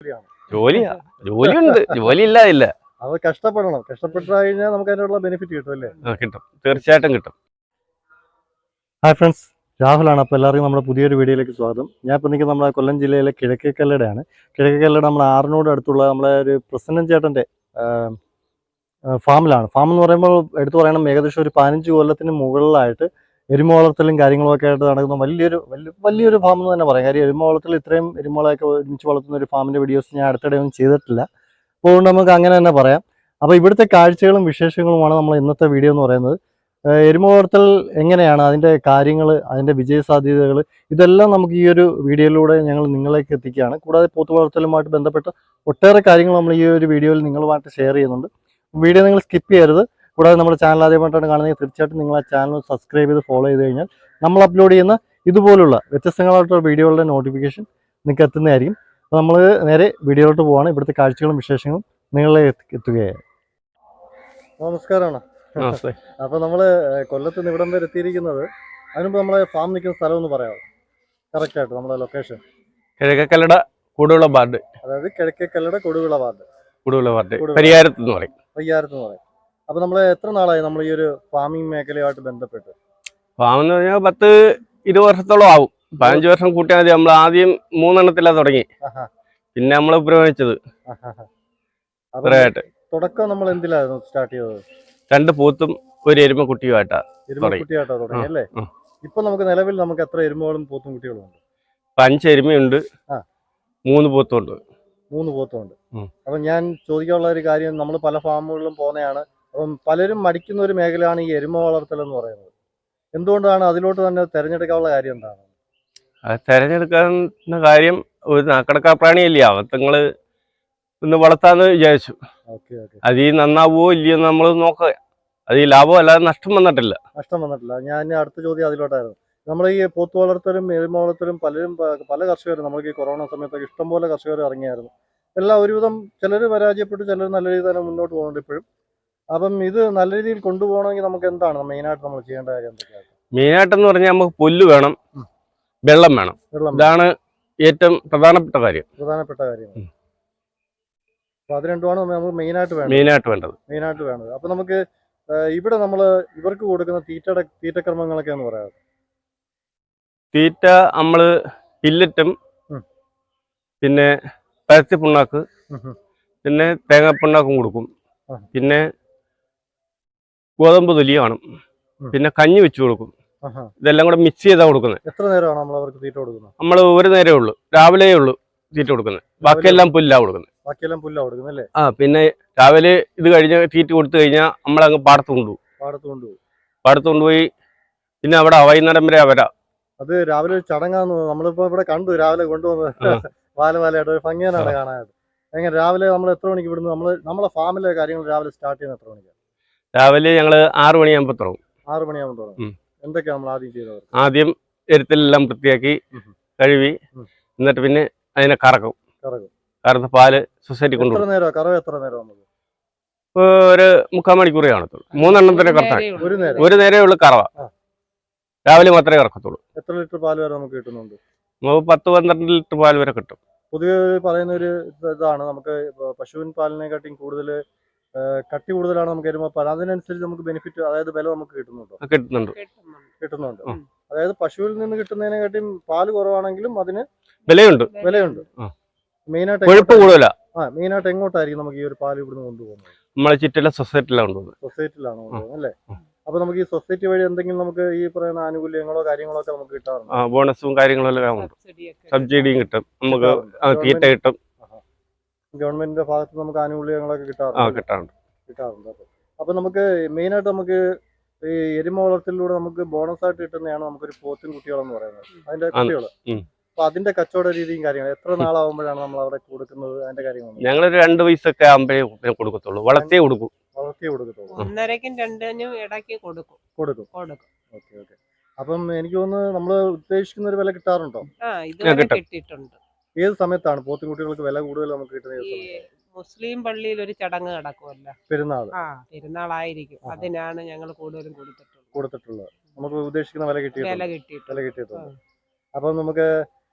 ജോലിയാ? ജോലിയുണ്ട്. ജോലി ഇല്ലാതില്ല അത് കഷ്ടപ്പെടണം. കഷ്ടപ്പെട്ടു കഴിഞ്ഞാൽ നമുക്ക് അതിനുള്ള ബെനിഫിറ്റ് കിട്ടും അല്ലേ? കിട്ടും. തീർച്ചയായിട്ടും കിട്ടും. ഹായ് ഫ്രണ്ട്സ് രാഹുലാണ്. അപ്പോൾ എല്ലാവർക്കും നമ്മുടെ പുതിയൊരു വീഡിയോയിലേക്ക് സ്വാഗതം. ഞാൻ ഇപ്പോൾ നിൽക്കുന്നത് നമ്മുടെ കൊല്ലം ജില്ലയിലെ കിഴക്കേക്കല്ലടയാണ് കിഴക്കേക്കല്ലട നമ്മുടെ ആറിനോട് അടുത്തുള്ള നമ്മളെ ഒരു പ്രസന്നൻ ചേട്ടന്റെ ഫാമിലാണ്. ഫാം എന്ന് പറയുമ്പോൾ എടുത്തു പറയണം ഏകദേശം ഒരു പതിനഞ്ച് കൊല്ലത്തിന് മുകളിലായിട്ട് എരുമ വളർത്തലും കാര്യങ്ങളൊക്കെ ആയിട്ട് നടക്കുന്ന വലിയൊരു വലിയ വലിയൊരു ഫാം എന്ന് തന്നെ പറയാം. കാര്യം എരുമ വളർത്തൽ ഇത്രയും എരുമകളെയൊക്കെ ഒരുമിച്ച് വളർത്തുന്ന ഒരു ഫാമിന്റെ വീഡിയോസ് ഞാൻ അടുത്തിടെ ഒന്നും ചെയ്തിട്ടില്ല. അപ്പോൾ അതുകൊണ്ട് നമുക്ക് അങ്ങനെ തന്നെ പറയാം. അപ്പോൾ ഇവിടുത്തെ കാഴ്ചകളും വിശേഷങ്ങളുമാണ് നമ്മൾ ഇന്നത്തെ വീഡിയോ എന്ന് പറയുന്നത്. എരുമ വളർത്തൽ എങ്ങനെയാണ്? അതിന്റെ കാര്യങ്ങൾ അതിന്റെ വിജയ സാധ്യതകൾ ഇതെല്ലാം നമുക്ക് ഈ ഒരു വീഡിയോയിലൂടെ ഞങ്ങൾ നിങ്ങളിലേക്ക് എത്തിക്കുകയാണ്. കൂടാതെ പോത്ത് വളർത്തലുമായിട്ട് ബന്ധപ്പെട്ട ഒട്ടേറെ കാര്യങ്ങൾ നമ്മൾ ഈ ഒരു വീഡിയോയിൽ നിങ്ങളുമായിട്ട് ഷെയർ ചെയ്യുന്നുണ്ട്. വീഡിയോ നിങ്ങൾ സ്കിപ്പ് ചെയ്യരുത്. കൂടാതെ നമ്മുടെ ചാനൽ ആദ്യമായിട്ടാണ് കാണുന്നത് തീർച്ചയായിട്ടും നിങ്ങൾ ആ ചാനൽ സബ്സ്ക്രൈബ് ചെയ്ത് ഫോളോ ചെയ്ത് കഴിഞ്ഞാൽ നമ്മൾ അപ്ലോഡ് ചെയ്യുന്ന ഇതുപോലുള്ള വ്യത്യസ്തങ്ങളായിട്ടുള്ള വീഡിയോകളുടെ നോട്ടിഫിക്കേഷൻ നിങ്ങൾക്ക് എത്തുന്നതായിരിക്കും. അപ്പോൾ നമ്മൾ നേരെ വീഡിയോയിലോട്ട് പോവാണ്. ഇവിടുത്തെ കാഴ്ചകളും വിശേഷങ്ങളും നിങ്ങളെ എത്തുകയാണ്. നമസ്കാരമാണ് അപ്പോൾ നമ്മൾ കൊല്ലത്ത് നിന്ന് ഇവിടം വരെ എത്തിയിരിക്കുന്നത്. അതിനുമ്പ് നമ്മളെ ഫാം നിൽക്കുന്ന സ്ഥലം ഒന്ന് പറയാമോ? കറക്റ്റായിട്ട് നമ്മുടെ ലൊക്കേഷൻ കിഴക്കക്കല്ലട കൂടുവിള വാർഡ്. അതായത് കിഴക്കേക്കല്ലട കൊടുവിള വാർഡ്. കൂടുവിള വാർഡ്. പരിയാരത്ത് എന്ന് പറയും. പരിയാരത്ത് എന്ന് പറയും. അപ്പൊ നമ്മൾ എത്ര നാളായി നമ്മൾ ഈ ഒരു ഫാമിംഗ് മേഖലയുമായിട്ട് ബന്ധപ്പെട്ട്? ഫാം എന്ന് പറഞ്ഞാൽ പത്ത് ഇരുപത് വർഷത്തോളം ആവും. പതിനഞ്ച് വർഷം കൂട്ടിയാൽ മതി. നമ്മൾ ആദ്യം മൂന്നെണ്ണത്തിലാ തുടങ്ങി. പിന്നെ നമ്മൾ ആഹാ, ആഹാ. തുടക്കം നമ്മൾ എന്തിലായിരുന്നു സ്റ്റാർട്ട് ചെയ്തത്? രണ്ട് പൂത്തും ഒരു എരുമ കുട്ടിയുമായിട്ടാ എരുമക്കുട്ടിയായിട്ടോ തുടങ്ങി. അല്ലേ. ഇപ്പൊ നമുക്ക് നിലവിൽ നമുക്ക് എത്ര എരുമകളും പോത്തും കുട്ടികളും ഉണ്ട്? ഇപ്പൊ അഞ്ച് എരുമയുണ്ട്. മൂന്ന് പൂത്തുണ്ട് മൂന്ന് പൂത്തുണ്ട്. അപ്പൊ ഞാൻ ചോദിക്കാനുള്ള ഒരു കാര്യം നമ്മൾ പല ഫാമുകളിലും പോകുന്നതാണ്. പലരും മടിക്കുന്ന ഒരു മേഖലയാണ് ഈ എരുമ വളർത്തൽ എന്ന് പറയുന്നത്. എന്തുകൊണ്ടാണ് അതിലോട്ട് തന്നെ തിരഞ്ഞെടുക്കാനുള്ള കാര്യം എന്താണ്? അത് തെരഞ്ഞെടുക്കുന്ന കാര്യം ഒരു നാക്കടക്കാ പ്രാണിയല്ലേ അവത്തങ്ങൾ ഒന്ന് വളർത്താന്ന് വിചാരിച്ചു. അത് ഈ നന്നാവോ ഇല്ലയോ നമ്മൾ നോക്കുക അത് ഈ ലാഭം അല്ലാതെ നഷ്ടം വന്നിട്ടില്ല. നഷ്ടം വന്നിട്ടില്ല. ഞാൻ അടുത്ത ചോദ്യം അതിലോട്ടായിരുന്നു. നമ്മൾ ഈ പോത്ത് വളർത്തലും എരുമ വളർത്തലും പലരും പല കർഷകരും നമ്മൾക്ക് ഈ കൊറോണ സമയത്തൊക്കെ ഇഷ്ടംപോലെ കർഷകർ ഇറങ്ങിയായിരുന്നു. എല്ലാം ഒരുവിധം ചിലർ പരാജയപ്പെട്ടു ചിലർ നല്ല രീതിയിൽ തന്നെ മുന്നോട്ട് പോകുന്നുണ്ട് ഇപ്പോഴും. അപ്പം ഇത് നല്ല രീതിയിൽ കൊണ്ടുപോകണമെങ്കിൽ നമുക്ക് എന്താണ്? മെയിനായിട്ട് നമ്മൾ ചെയ്യേണ്ട കാര്യം എന്തൊക്കെയാണ് മെയിനായിട്ടെന്ന് പറഞ്ഞാൽ നമുക്ക് പുല്ല് വേണം. വെള്ളം വേണം. ഇതാണ് ഏറ്റവും പ്രധാനപ്പെട്ട കാര്യം. പ്രധാനപ്പെട്ട കാര്യം. പതിനെട്ടുമാണ് അപ്പൊ അത് രണ്ടുമാണ് നമുക്ക് മെയിനായിട്ട് വേണ്ടത്. മെയിനായിട്ട് വേണ്ടത്. മെയിനായിട്ട് വേണ്ടത്. അപ്പൊ നമുക്ക് ഇവിടെ നമ്മൾ ഇവർക്ക് കൊടുക്കുന്ന തീറ്റയുടെ തീറ്റക്രമങ്ങളൊക്കെ എന്ന് പറയാം തീറ്റ നമ്മൾ പില്ലറ്റും. പിന്നെ പരത്തി പുണ്ണാക്ക്. പിന്നെ തേങ്ങാപ്പിണ്ണാക്കും കൊടുക്കും. പിന്നെ ഗോതമ്പ് തൊലിയാണ് ഉം. പിന്നെ കഞ്ഞി വെച്ചു കൊടുക്കും. ഇതെല്ലാം കൂടെ മിക്സ് ചെയ്താ കൊടുക്കുന്നത്. എത്ര നേരമാണ് നമ്മൾ അവർക്ക് തീറ്റ കൊടുക്കുന്നത്? നമ്മൾ ഒരു നേരമേ ഉള്ളൂ. രാവിലെ ഉള്ളൂ തീറ്റ കൊടുക്കുന്നത്. ബാക്കിയെല്ലാം പുല്ലാ കൊടുക്കുന്നത്. ബാക്കിയെല്ലാം പുല്ലാ കൊടുക്കുന്നത് അല്ലേ? ആ പിന്നെ രാവിലെ ഇത് കഴിഞ്ഞ് തീറ്റ കൊടുത്തു കഴിഞ്ഞാൽ നമ്മളങ്ങ് പാടത്ത് കൊണ്ടുപോകും. പാടത്ത് കൊണ്ടുപോകും. പാടത്ത് കൊണ്ടുപോയി പിന്നെ അവിടെ വൈകുന്നേരം വരെ അവരാ അത് രാവിലെ ഒരു ചടങ്ങാന്ന്. നമ്മളിപ്പോ ഇവിടെ കണ്ടു രാവിലെ കൊണ്ടുവന്ന്. വാല വാലയായിട്ട് ഒരു ഭംഗിയാണ്. കാണാനായിട്ട്. എങ്ങനെ രാവിലെ നമ്മൾ എത്ര മണിക്ക് ഇവിടുന്ന് നമ്മൾ നമ്മളെ ഫാമിലെ കാര്യങ്ങൾ രാവിലെ സ്റ്റാർട്ട് ചെയ്യുന്നത് എത്ര മണിക്ക്? രാവിലെ ഞങ്ങൾ ആറ് മണിയാകുമ്പോൾ തുടങ്ങും. ആറ് മണിയാകുമ്പോൾ തുടങ്ങും. ഉം. എന്തൊക്കെയാണ് നമ്മൾ ആദ്യം ചെയ്തത്? ആദ്യം എരുത്തിലെല്ലാം വൃത്തിയാക്കി കഴുകി എന്നിട്ട് പിന്നെ അതിനെ കറക്കും. കറക്കും. കറന്ന് പാൽ സൊസൈറ്റി എത്ര കൊണ്ടുപോകും നേരം കറവ് എത്ര നേരം നമുക്ക്? ഇപ്പൊ ഒരു മുക്കാൽ മണിക്കൂറേ കാണത്തുള്ളൂ മൂന്നെണ്ണം തന്നെ ഒരു നേരം? ഒരു നേരമേ ഉള്ളു കറവ. രാവിലെ മാത്രമേ കറക്കത്തുള്ളൂ. എത്ര ലിറ്റർ പാൽ വരെ നമുക്ക് കിട്ടുന്നുണ്ട്? നമുക്ക് പത്ത് പന്ത്രണ്ട് ലിറ്റർ പാൽ വരെ കിട്ടും. പൊതുവെ പറയുന്ന ഒരു ഇതാണ്. നമുക്ക് പശുവിൻ പശുവിൻ പാലിനെക്കാട്ടിയും കൂടുതൽ കട്ടി കൂടുതലാണ് നമുക്ക് എരുമ പാൽ അതിനനുസരിച്ച് നമുക്ക് ബെനിഫിറ്റ് അതായത് വില നമുക്ക് കിട്ടുന്നുണ്ടോ? കിട്ടുന്നുണ്ട്. കിട്ടുന്നുണ്ട്. അതായത് പശുവിൽ നിന്ന് കിട്ടുന്നതിനെക്കാട്ടിയും പാൽ കുറവാണെങ്കിലും അതിന് വിലയുണ്ട്. വിലയുണ്ട്. മെയിനായിട്ട് കൊഴുപ്പ് കൂടുതലാ? ആ മെയിനായിട്ട് എങ്ങോട്ടായിരിക്കും നമുക്ക് ഈ ഒരു പാൽ ഇവിടുന്ന് കൊണ്ടുപോകുന്നത്? നമ്മളെ ചുറ്റിലെ സൊസൈറ്റിയിലാണ് കൊണ്ടുപോകുന്നത്. സൊസൈറ്റിയിലാണ് കൊണ്ടുപോകുന്നത് അല്ലേ. അപ്പൊ നമുക്ക് ഈ സൊസൈറ്റി വഴി എന്തെങ്കിലും നമുക്ക് ഈ പറയുന്ന ആനുകൂല്യങ്ങളോ കാര്യങ്ങളോ ഒക്കെ നമുക്ക് കിട്ടാറുണ്ട്? ബോണസും കാര്യങ്ങളും എല്ലാം സബ്സിഡിയും കിട്ടും. നമുക്ക് കിട്ടും. ഗവൺമെന്റിന്റെ ഭാഗത്ത് നിന്ന് നമുക്ക് ആനുകൂല്യങ്ങളൊക്കെ ആ കിട്ടാറുണ്ട്. കിട്ടാറുണ്ട്. കിട്ടാറുണ്ട്. അപ്പൊ അപ്പൊ നമുക്ക് മെയിനായിട്ട് നമുക്ക് ഈ എരുമ വളർത്തലിലൂടെ നമുക്ക് ബോണസ് ആയിട്ട് കിട്ടുന്നതാണ് നമുക്കൊരു പോത്തും കുട്ടികളെന്ന് പറയുന്നത്. അതിന്റെ കുട്ടികൾ. കുട്ടികൾ അപ്പൊ അതിന്റെ കച്ചവട രീതിയും കാര്യങ്ങളും എത്ര നാളാവുമ്പോഴാണ് നമ്മൾ അവിടെ കൊടുക്കുന്നത് അതിന്റെ കാര്യങ്ങൾ ഞങ്ങളൊരു രണ്ട് വയസ്സൊക്കെ ആകുമ്പോഴേ കൊടുക്കത്തുള്ളൂ. വളർത്തിയേ കൊടുക്കും. വളർത്തി കൊടുക്കത്തുള്ളൂ. ഒന്നരക്കും രണ്ടിനും ഇടയ്ക്ക് കൊടുക്കും. കൊടുക്കും. കൊടുക്കും. Okay okay. അപ്പം എനിക്ക് തോന്നുന്നു നമ്മൾ ഉദ്ദേശിക്കുന്ന ഒരു വില കിട്ടാറുണ്ടോ? ആ ഇതുവരെ കിട്ടും. ഏത് സമയത്താണ് പോത്തുകുട്ടികൾക്ക് വില കൂടുതൽ നമുക്ക് കിട്ടുന്ന ഏത് ഈ സമയത്ത് മുസ്ലിം പള്ളിയിൽ ഒരു ചടങ്ങ് നടക്കുമല്ലോ പെരുന്നാൾ ആ പെരുന്നാളായിരിക്കും. ആഹാ. അതിനാണ് ഞങ്ങൾ കൂടുതലും കൊടുത്തിട്ടുള്ളത്. കൊടുത്തിട്ടുള്ളത്. നമുക്ക് ഉദ്ദേശിക്കുന്ന വില കിട്ടിയിട്ടുണ്ട്. വില വില കിട്ടിയിട്ടുണ്ട് കിട്ടിയിട്ടുണ്ട്. അപ്പം നമുക്ക്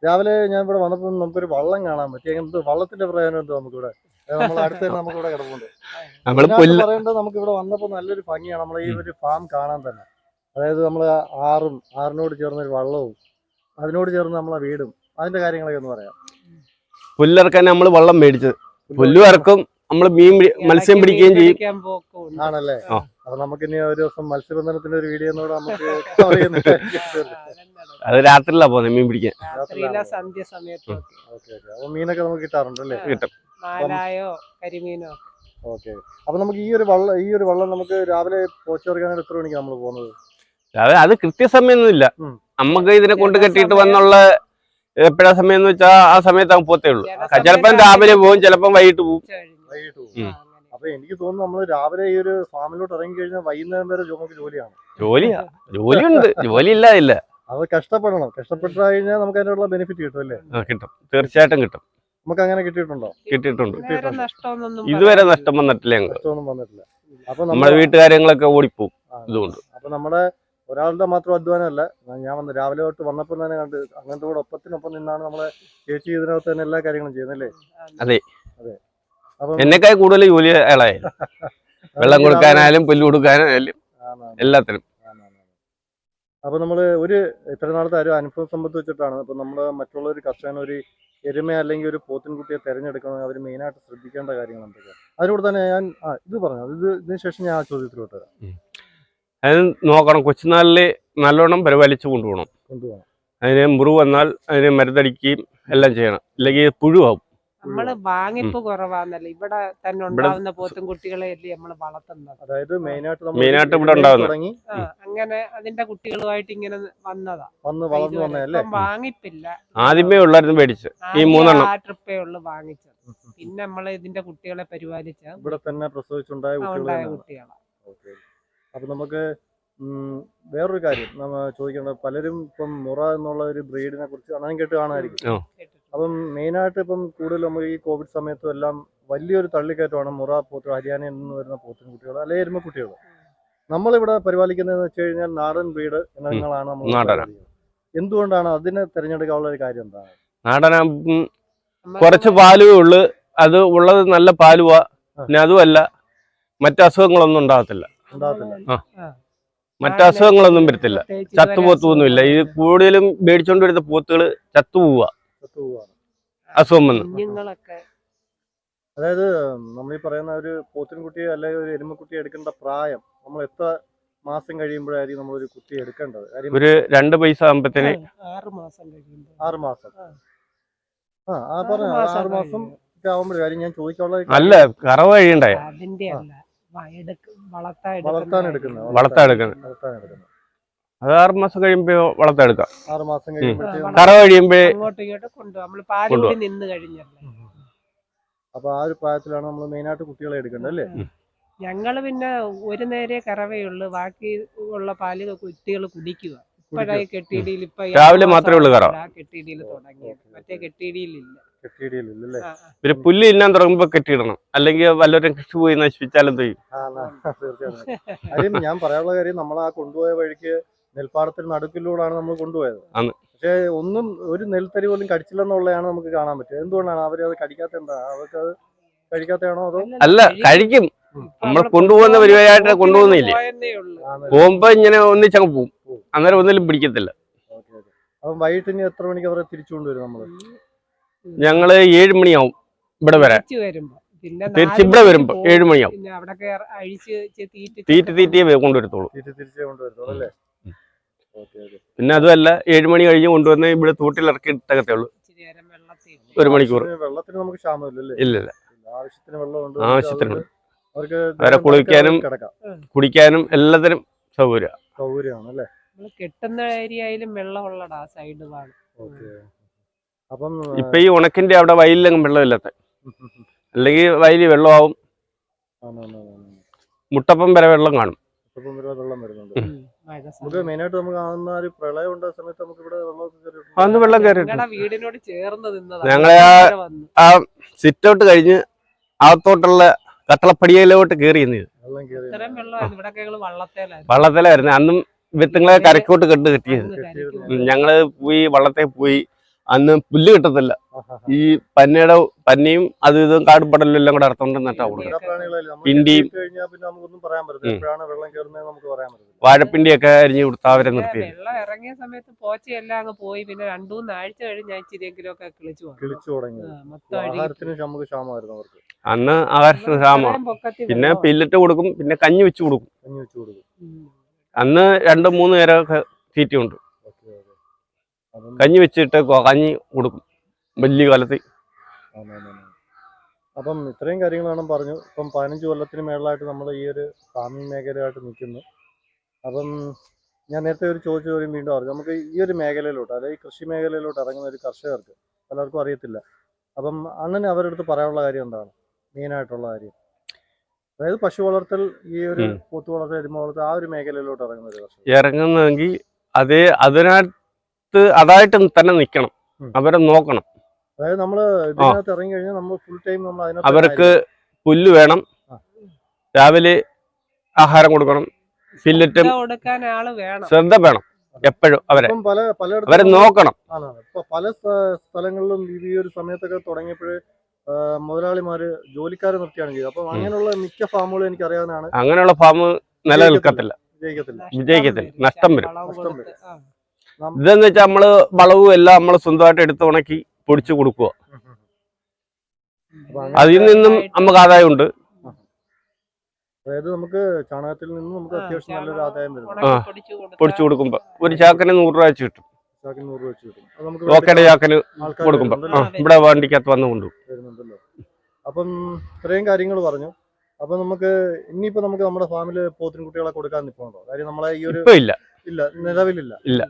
രാവിലെ ഞാൻ ഇവിടെ വന്നപ്പോൾ നമുക്കൊരു വള്ളം കാണാൻ പറ്റി. എന്ത് വള്ളത്തിന്റെ പ്രയോജനം എന്തോ നമുക്കിവിടെ? നമ്മൾ അടുത്ത് തന്നെ നമുക്കിവിടെ കിടപ്പുണ്ട്. നമ്മൾ ഇതിനകത്ത് പുല്ല് പറയേണ്ടത് നമുക്ക് ഇവിടെ വന്നപ്പോൾ നല്ലൊരു ഭംഗിയാണ്. നമ്മൾ ഈ ഒരു ഫാം കാണാൻ തന്നെ. അതായത് നമ്മൾ ആറും ആറിനോട് ചേർന്ന ഒരു വള്ളവും അതിനോട് ചേർന്ന് നമ്മളെ വീടും അതിന്റെ കാര്യങ്ങളൊക്കെ ഒന്ന് പറയാം. പുല്ലിറക്കാൻ നമ്മൾ വെള്ളം മേടിച്ചത്. പുല്ലും ഇറക്കും നമ്മൾ മീൻ മത്സ്യം പിടിക്കുകയും ചെയ്യും. ആണല്ലേ. അപ്പൊ നമുക്ക് ഇനി ഒരു ദിവസം മത്സ്യബന്ധനത്തിന്റെ ഒരു വീഡിയോ നമുക്ക്? അത് രാത്രിയിലാ പോകുന്നത് മീൻ പിടിക്കാൻ. സന്ധ്യ സമയത്ത് ഓക്കെ ഓക്കെ. അപ്പൊ മീനൊക്കെ നമുക്ക് കിട്ടാറുണ്ടല്ലേ കിട്ടും. മാലായോ കരിമീനോ ഓക്കെ. അപ്പൊ നമുക്ക് ഈ ഒരു വള്ളം ഈ ഒരു വള്ളം നമുക്ക് രാവിലെ പോച്ചെടുക്കാനായിട്ട് എത്ര മണിക്ക് നമ്മൾ പോകുന്നത്? രാവിലെ അത് കൃത്യസമയമൊന്നും ഇല്ല നമുക്ക് ഇതിനെ കൊണ്ട് കെട്ടിട്ട് കെട്ടിയിട്ട് വന്നുള്ള എപ്പോഴാ സമയം എന്ന് വെച്ചാൽ ആ സമയത്ത് അങ്ങ് പോത്തേ ഉള്ളൂ. ചില ചിലപ്പം രാവിലെ പോകും ചിലപ്പം വൈകിട്ട് പോകും വൈകിട്ട് പോകും. അപ്പൊ എനിക്ക് തോന്നുന്നു നമ്മൾ രാവിലെ ഈ ഒരു ഫാമിലോട്ട് ഇറങ്ങി കഴിഞ്ഞാൽ വൈകുന്നേരം വരെ നമുക്ക് ജോലിയാണ്. ജോലിയാ. ജോലിയുണ്ട്. ജോലി ഇല്ലാതില്ല അത് കഷ്ടപ്പെടണം. കഷ്ടപ്പെട്ടു കഴിഞ്ഞാൽ നമുക്ക് അതിനുള്ള ബെനിഫിറ്റ് കിട്ടും അല്ലേ? കിട്ടും. തീർച്ചയായിട്ടും കിട്ടും. നമുക്ക് അങ്ങനെ കിട്ടിയിട്ടുണ്ടോ? കിട്ടിയിട്ടുണ്ട്. ഇതുവരെ. നഷ്ടം വന്നിട്ടില്ല ഞങ്ങൾ അപ്പൊ നമ്മുടെ വീട്ടുകാര്യങ്ങളൊക്കെ ഓടിപ്പോവും. ഇതുകൊണ്ട്. അപ്പൊ നമ്മുടെ ഒരാളുടെ മാത്രം അധ്വാനമല്ല. ഞാൻ വന്ന് രാവിലെ തൊട്ട് വന്നപ്പോൾ തന്നെ കണ്ട് അങ്ങനത്തെ കൂടെ ഒപ്പത്തിനൊപ്പം നിന്നാണ് നമ്മളെ ചേച്ചി ഇതിനകത്ത് തന്നെ എല്ലാ കാര്യങ്ങളും ചെയ്യുന്നല്ലേ അതെ. അതെ. അപ്പം എന്നെക്കാൾ കൂടുതൽ ജോലി അയാളായി. വെള്ളം കൊടുക്കാനായാലും പുല്ല് കൊടുക്കാനായാലും എല്ലാത്തിനും. അപ്പൊ നമ്മൾ ഒരു ഇത്ര നാളത്തെ ഒരു അനുഭവ സമ്പത്ത് വെച്ചിട്ടാണ്. അപ്പൊ നമ്മൾ മറ്റുള്ള ഒരു കർഷകൻ ഒരു എരുമ അല്ലെങ്കിൽ ഒരു പോത്തിൻകുട്ടിയെ തെരഞ്ഞെടുക്കണം അവർ മെയിനായിട്ട് ശ്രദ്ധിക്കേണ്ട കാര്യങ്ങൾ എന്തൊക്കെയാണ് അതിനോട് തന്നെ ഞാൻ ആ ഇത് പറഞ്ഞു. ഇത് ഇതിന് ശേഷം ഞാൻ ആ ചോദ്യത്തിലോട്ട് വരാം. അത് നോക്കണം. കൊച്ചുനാളിൽ നല്ലോണം പരിപാലിച്ച് കൊണ്ടുപോകണം. അതിന് മുറിവ് വന്നാൽ അതിന് മരുന്നടിക്കുകയും എല്ലാം ചെയ്യണം. അല്ലെങ്കിൽ പുഴുവാകും. നമ്മൾ വാങ്ങിപ്പ് കുറവാന്നല്ല. ഇവിടെ തന്നെ ഉണ്ടാവുന്ന പോത്തും കുട്ടികളെ അല്ലേ നമ്മൾ വളർത്തുന്നത്. അതായത് മെയിനായിട്ട് ഇവിടെ ആ, അങ്ങനെ അതിന്റെ കുട്ടികളുമായിട്ട് ഇങ്ങനെ വന്നതാ. വന്ന് വളർന്നു. വന്നതല്ലേ? വാങ്ങിപ്പില്ല. ആദ്യമേ ഉള്ളായിരുന്നു മേടിച്ച് ഈ മൂന്നെണ്ണം. ആ ട്രിപ്പേ ഉള്ളു വാങ്ങിച്ചത്. പിന്നെ നമ്മൾ ഇതിന്റെ കുട്ടികളെ പരിപാലിച്ച ഇവിടെ തന്നെ പ്രസവിച്ചുണ്ടായ കുട്ടികൾ അപ്പൊ നമുക്ക് വേറൊരു കാര്യം നമ്മ ചോദിക്കേണ്ടത് പലരും ഇപ്പം മുറ എന്നുള്ള ഒരു ബ്രീഡിനെ കുറിച്ച് അണ്ണൻ കേട്ട് കാണുമായിരിക്കും. അപ്പം മെയിനായിട്ട് ഇപ്പം കൂടുതൽ നമ്മൾ ഈ കോവിഡ് സമയത്തും എല്ലാം വലിയൊരു തള്ളിക്കയറ്റമാണ് മുറ പോത്ത് ഹരിയാനയിൽ നിന്ന് വരുന്ന പോത്തിൻ കുട്ടികൾ അല്ലെങ്കിൽ എരുമക്കുട്ടികൾ നമ്മളിവിടെ പരിപാലിക്കുന്നതെന്ന് വെച്ച് കഴിഞ്ഞാൽ നാടൻ ബ്രീഡ് ഇനങ്ങളാണ് നമ്മൾ. എന്തുകൊണ്ടാണ് അതിനെ തിരഞ്ഞെടുക്കാനുള്ള ഒരു കാര്യം എന്താണ്? നാടന കുറച്ച് പാലുവേ ഉള്ളു. അത് ഉള്ളത് നല്ല പാലുവാ. പിന്നെ അതുമല്ല മറ്റു അസുഖങ്ങളൊന്നും ഉണ്ടാകത്തില്ല ഉണ്ടാകത്തില്ല. മറ്റു അസുഖങ്ങളൊന്നും വരത്തില്ല. ചത്തുപോത്തൊന്നുമില്ല ഇത് കൂടുതലും മേടിച്ചോണ്ട് വരുന്ന പോത്തുകൾ ചത്തുപോവുക അസുഖം വന്ന്. അതായത് നമ്മൾ ഈ പറയുന്ന ഒരു പോത്തിൻകുട്ടിയെ അല്ലെങ്കിൽ ഒരു എരുമക്കുട്ടിയെ എടുക്കേണ്ട പ്രായം നമ്മൾ എത്ര മാസം കഴിയുമ്പോഴായിരിക്കും നമ്മൾ ഒരു കുട്ടി എടുക്കേണ്ടത്? ഒരു രണ്ട് പൈസ ആകുമ്പത്തേന് ആറ് മാസം ആറ് മാസം. ആ. പറഞ്ഞു. മാസം ആറ് മാസം കഴിയും. ആവുമ്പോഴേ കാര്യം ഞാൻ ചോദിക്കാനുള്ള അല്ല കറവ് കഴിയണ്ടേ? അതിന്റെ അല്ല. വളർത്താൻ എടുക്കുന്നത് വളർത്താൻ എടുക്കുന്നത് വളർത്താൻ എടുക്കുന്നത് അത് ആറ് മാസം കഴിയുമ്പോ വളർത്തെടുക്കാം ആറ് മാസം കറവ കഴിയുമ്പോ അപ്പൊ ആ ഒരു പ്രായത്തിലാണ് നമ്മൾ മെയിനായിട്ട് കുട്ടികളെ എടുക്കേണ്ടത് അല്ലേ? ഞങ്ങൾ പിന്നെ ഒരു നേരെ കറവയുള്ളു ബാക്കി ഉള്ള പാൽ കുട്ടികൾ കുടിക്കുക. ഇപ്പഴായി കെട്ടിയിടിയിൽ ഇപ്പൊ രാവിലെ മാത്രമേ ഉള്ളൂ കറവ. മാസമായിട്ടാ കെട്ടിയിടിയിൽ തുടങ്ങിയത്. മറ്റേ കെട്ടിയിടിയിലില്ല കെട്ടിയിടിയില്ലല്ലേ. ഒരു പുല്ല് ഇല്ലാൻ തുടങ്ങുമ്പോ കെട്ടിയിടണം. അല്ലെങ്കിൽ വല്ലവരും കൃഷി പോയി നശിപ്പിച്ചാലും ചെയ്യും? തീർച്ചയായിട്ടും. ഞാൻ പറയാനുള്ള കാര്യം നമ്മൾ ആ കൊണ്ടുപോയ വഴിക്ക് നെൽപ്പാടത്തിൽ നടുക്കിലൂടെയാണ് നമ്മൾ കൊണ്ടുപോയത്. പക്ഷെ ഒന്നും ഒരു നെൽത്തരി പോലും കടിച്ചില്ലെന്നുള്ളതാണ് നമുക്ക് കാണാൻ പറ്റുക എന്തുകൊണ്ടാണ് അവർ അത് കടിക്കാത്ത എന്താ? അവർക്ക് അത് കഴിക്കാത്തയാണോ അതോ? അല്ല കഴിക്കും. നമ്മൾ കൊണ്ടുപോകുന്ന പരിപാടിയായിട്ട് കൊണ്ടുപോകുന്നില്ലേ? പോകുമ്പോ ഇങ്ങനെ ഒന്നിച്ചങ്ങ് പോകും അന്നേരം ഒന്നിലും പിടിക്കത്തില്ല. അപ്പം വൈകിട്ട് ഇനി എത്ര മണിക്ക് അവരെ തിരിച്ചു കൊണ്ടുവരും നമ്മൾ? ഞങ്ങൾ ഏഴ് മണിയാവും ഇവിടെ വരെ തിരിച്ചു ഇവിടെ വരുമ്പോ ഏഴ് മണിയാവും. തീറ്റ തീറ്റിയേ കൊണ്ടുവരത്തുള്ളൂ. തിരിച്ച് കൊണ്ടുവരുത്തുള്ളൂ അല്ലേ? ഓക്കെ ഓക്കെ പിന്നെ അതുമല്ല ഏഴ് മണി കഴിഞ്ഞ് കൊണ്ടുവന്ന ഇവിടെ തൂട്ടിൽ ഇറക്കി ഇട്ടകത്തേ ഉള്ളൂ ഒരു മണിക്കൂർ. ഇല്ലല്ല വെള്ളത്തിന് നമുക്ക് ക്ഷാമമില്ലല്ലേ ഇല്ല ഇല്ല. ആവശ്യത്തിന് വെള്ളമുണ്ട് ആവശ്യത്തിന് അവർക്ക് അവരെ കുളിക്കാനും കുടിക്കാനും എല്ലാത്തിനും സൗകര്യ സൗകര്യമാണ് കിട്ടുന്ന ഏരിയയിലും വെള്ളമുള്ളടാ സൈഡ് ഭാഗം. ഓക്കെ. അപ്പം ഇപ്പൊ ഈ ഉണക്കിന്റെ അവിടെ വയലിലങ്ങും വെള്ളമില്ലാത്ത. അല്ലെങ്കിൽ വയലിൽ വെള്ളമാവും. മുട്ടപ്പം വരെ വെള്ളം കാണും. വെള്ളം വരുന്നുണ്ട്. നമുക്ക് മെയിനായിട്ട് നമുക്ക് കാണുന്ന ഒരു പ്രളയം ഉണ്ടായ സമയത്ത് നമുക്ക് ഇവിടെ വെള്ളം വെള്ളം കയറി വീടിനോട് ചേർന്ന് ഞങ്ങളെ ആ- സിറ്റ് ഔട്ട് കഴിഞ്ഞ് അകത്തോട്ടുള്ള കട്ടളപ്പടിയയിലോട്ട് കയറി വള്ളത്തേലായിരുന്നു. അന്നും വിത്തുങ്ങളെ കരക്കോട്ട് കെട്ട് കെട്ടിയത്. ഞങ്ങൾ പോയി വള്ളത്തെ പോയി അന്ന് പുല്ല് കിട്ടത്തില്ല. ഈ പന്നയുടെ പന്നിയും അത് ഇതും കാടുപടലും എല്ലാം കൂടെ അർത്ഥം നട്ടാ മിണ്ടാപ്രാണികളല്ലേ, പിണ്ടിയും- പിന്നെ നമുക്കൊന്നും പറയാൻ പറ്റത്തില്ല. ഉം. വെള്ളം കയറുന്നത് നമുക്ക് പറയാൻ പറ്റത്തില്ല. വാഴപ്പിണ്ടിയൊക്കെ അരിഞ്ഞ് കൊടുത്താ അവരെ നിർത്തി വെള്ളം ഇറങ്ങിയ സമയത്ത് പോച്ചയെല്ലാം അങ്ങ് പോയി. പിന്നെ രണ്ടു മൂന്ന് ആഴ്ച കഴിഞ്ഞ് ഇച്ചിരിയെങ്കിലും ഒക്കെ കിളിച്ചു കിളിച്ചു തുടങ്ങി. ആ, മൊത്തം ആഹാരത്തിന് നമുക്ക് ക്ഷാമമായിരുന്നു അവർക്ക്. അന്ന് ആകാശത്തിന് ക്ഷാമം. പിന്നെ. പില്ലിട്ട് കൊടുക്കും പിന്നെ കഞ്ഞി വെച്ച് കൊടുക്കും. അന്ന് രണ്ടും മൂന്ന് നേരമൊക്കെ അപ്പം കഞ്ഞി വെച്ചിട്ട് കഞ്ഞി കൊടുക്കും. വലിയ കാലത്ത്. അപ്പം ഇത്രയും കാര്യങ്ങളാണ് പറഞ്ഞു. ഇപ്പം പതിനഞ്ച് കൊല്ലത്തിന് മേളിലായിട്ട് നമ്മൾ ഈ ഒരു ഫാമിംഗ് മേഖലയായിട്ട് നിൽക്കുന്നു. അപ്പം ഞാൻ നേരത്തെ ഒരു ചോദിച്ച ചോദ്യം വീണ്ടും പറഞ്ഞു. നമുക്ക് ഈ ഒരു മേഖലയിലോട്ട് അതായത് ഈ കൃഷി മേഖലയിലോട്ട് ഇറങ്ങുന്ന ഒരു കർഷകർക്ക് പലർക്കും അറിയത്തില്ല. അപ്പം അണ്ണന് അവരുടെ അടുത്ത് പറയാനുള്ള കാര്യം എന്താണ്? മെയിനായിട്ടുള്ള കാര്യം. അതായത് പശു വളർത്തൽ ഈ ഒരു പോത്തു വളർത്തൽ എരുമ വളർത്തൽ ആ ഒരു മേഖലയിലോട്ട് ഇറങ്ങുന്ന ഒരു കർഷകർ. ഇറങ്ങുന്നതെങ്കിൽ അതേ അതിനകത്ത് അതായിട്ട് തന്നെ നിൽക്കണം അവരെ നോക്കണം. അതായത് നമ്മൾ ഇതിനകത്ത് ഇറങ്ങി കഴിഞ്ഞാൽ നമ്മൾ ഫുൾ ടൈം നമ്മൾ അതിനകത്ത് അവർക്ക് പുല്ല് വേണം. രാവിലെ ആഹാരം കൊടുക്കണം. ഫില്ലറ്റും ശ്രദ്ധ ആൾ വേണം. ശ്രദ്ധ വേണം എപ്പോഴും അവരെ. പല അവരെ നോക്കണം. പല സ്ഥലങ്ങളിലും ഈ ഒരു സമയത്തൊക്കെ തുടങ്ങിയപ്പോഴേ മുതലാളിമാര് ജോലിക്കാരെ നിർത്തിയാണ് ചെയ്തത്. അപ്പൊ അങ്ങനെയുള്ള മിക്ക ഫാമുകളും എനിക്ക് അറിയാവുന്നതാണ് അങ്ങനെയുള്ള ഫാം നിലനിൽക്കത്തില്ല. വിജയിക്കത്തില്ല വിജയിക്കത്തില്ല. നഷ്ടം വരും. നഷ്ടം വരും. ഇതെന്ന് വെച്ചാൽ നമ്മൾ വളവും എല്ലാം നമ്മൾ സ്വന്തമായിട്ട് എടുത്ത് ഉണക്കി പൊടിച്ചു കൊടുക്കുക അതിൽ നിന്നും നമുക്ക് ആദായമുണ്ട്. അതായത് നമുക്ക് ചാണകത്തിൽ നിന്നും നമുക്ക് അത്യാവശ്യം നല്ലൊരു ആദായം വരും. ഉണക്കി ആ. പൊടിച്ച് കൊടുക്കുമ്പോ. ഒരു ചാക്കിന് നൂറ് രൂപ വെച്ച് കിട്ടും. ചാക്കിന് കൊടുക്കുമ്പോ. ഇവിടെ വണ്ടിക്കകത്ത് വന്ന് കൊണ്ടുപോകും അപ്പം ഇത്രയും കാര്യങ്ങൾ പറഞ്ഞു. അപ്പൊ നമുക്ക് ഇനിയിപ്പോ നമുക്ക് നമ്മുടെ ഫാമിൽ പോത്തിന് കുട്ടികളെ കൊടുക്കാൻ നിൽപ്പുണ്ടോ കാര്യം നമ്മളെ ഈ ഒരു ഇല്ല നിലവിലില്ല. ഇല്ല.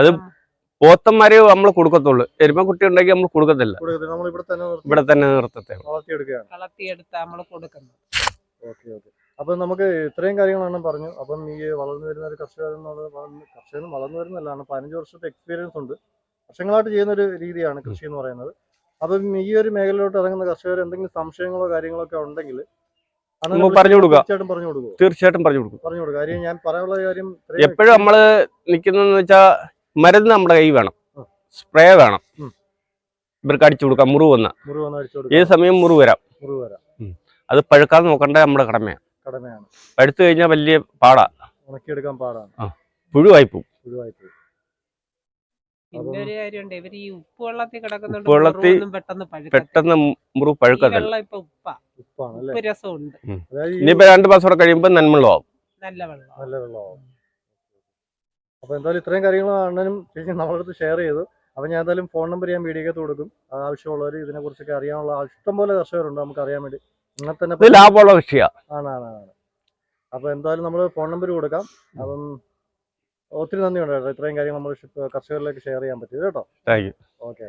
അത് പോത്തന്മാരെ നമ്മൾ കൊടുക്കത്തുള്ളൂ. എരുമക്കുട്ടി ഉണ്ടെങ്കിൽ നമ്മൾ കൊടുക്കത്തില്ല. ഇവിടെ തന്നെ നിർത്തി. ഇവിടെ തന്നെ നിർത്തത്തെ. അപ്പൊ നമുക്ക് ഇത്രയും കാര്യങ്ങളാണ് പറഞ്ഞു. അപ്പം ഈ വളർന്നു വരുന്ന ഒരു കർഷകൻ കർഷകൻ വളർന്നു വരുന്നതല്ലാണ് പതിനഞ്ച് വർഷത്തെ എക്സ്പീരിയൻസ് ഉണ്ട്. വർഷങ്ങളായിട്ട് ചെയ്യുന്ന ഒരു രീതിയാണ് കൃഷി എന്ന് പറയുന്നത്. അപ്പം ഈ ഒരു മേഖലയിലോട്ട് ഇറങ്ങുന്ന കർഷകർ എന്തെങ്കിലും സംശയങ്ങളോ കാര്യങ്ങളോ ഒക്കെ ഉണ്ടെങ്കിൽ പറഞ്ഞു കൊടുക്കാം. തീർച്ചയായിട്ടും പറഞ്ഞു കൊടുക്കും. പറഞ്ഞു കൊടുക്കുക. കാര്യം ഞാൻ പറയാനുള്ള കാര്യം എപ്പോഴും നമ്മൾ നിൽക്കുന്നതെന്ന് വെച്ചാ മരുന്ന് നമ്മുടെ കൈ വേണം. സ്പ്രേ വേണം. ഇവർക്ക് അടിച്ചു കൊടുക്കാം. മുറിവ് വന്ന. ഏത് കൊടുക്കുക സമയം മുറിവ് വരാം. മുറിവ് വരാം. അത് പഴുക്കാതെ നോക്കേണ്ട നമ്മുടെ കടമയാണ്. കടമയാണ്. പഴുത്തു കഴിഞ്ഞാൽ വലിയ പാടാ. ഉണക്കിയെടുക്കാൻ പാടാണ്. പുഴുവായി പോകും പിന്നെ ഒരു കാര്യമുണ്ട്. ഇവർ ഈ ഉപ്പ് വെള്ളത്തിൽ കിടക്കുന്നുണ്ട് മുറിവൊന്നും പെട്ടെന്ന്. പെട്ടെന്ന് മുറിവ് പഴുക്കത്തില്ല. വെള്ളം ഇപ്പൊ ഉപ്പാ. ഉപ്പാണ് അല്ലേ ഉപ്പ് രസമുണ്ട്. ഇനിയിപ്പോ രണ്ട് മാസം കൂടെ കഴിയുമ്പോ നന്മളാവും. നല്ല വെള്ളം. നല്ല വെള്ളമാവും. അപ്പൊ എന്തായാലും ഇത്രയും കാര്യങ്ങൾ അണ്ണനും ചേച്ചി നമ്മളടുത്ത് ഷെയർ ചെയ്തു. അപ്പൊ ഞാൻ എന്തായാലും ഫോൺ നമ്പർ ഞാൻ വീഡിയോക്കകത്ത് കൊടുക്കും. ആവശ്യമുള്ളവർ ഇതിനെ കുറിച്ചൊക്കെ അറിയാനുള്ള ഇഷ്ടം പോലെ കർഷകരുണ്ട് നമുക്ക് അറിയാൻ വേണ്ടി. ഇങ്ങനെ തന്നെ ലാഭമുള്ള കൃഷിയാ. ആണ് ആണ് ആണ്. അപ്പൊ എന്തായാലും നമ്മൾ ഫോൺ നമ്പർ കൊടുക്കാം. അപ്പം ഒത്തിരി നന്ദിയുണ്ട് കേട്ടോ. ഇത്രയും കാര്യങ്ങൾ നമ്മൾ കർഷകരിലേക്ക് ഷെയർ ചെയ്യാൻ പറ്റിയത് കേട്ടോ. Thank you okay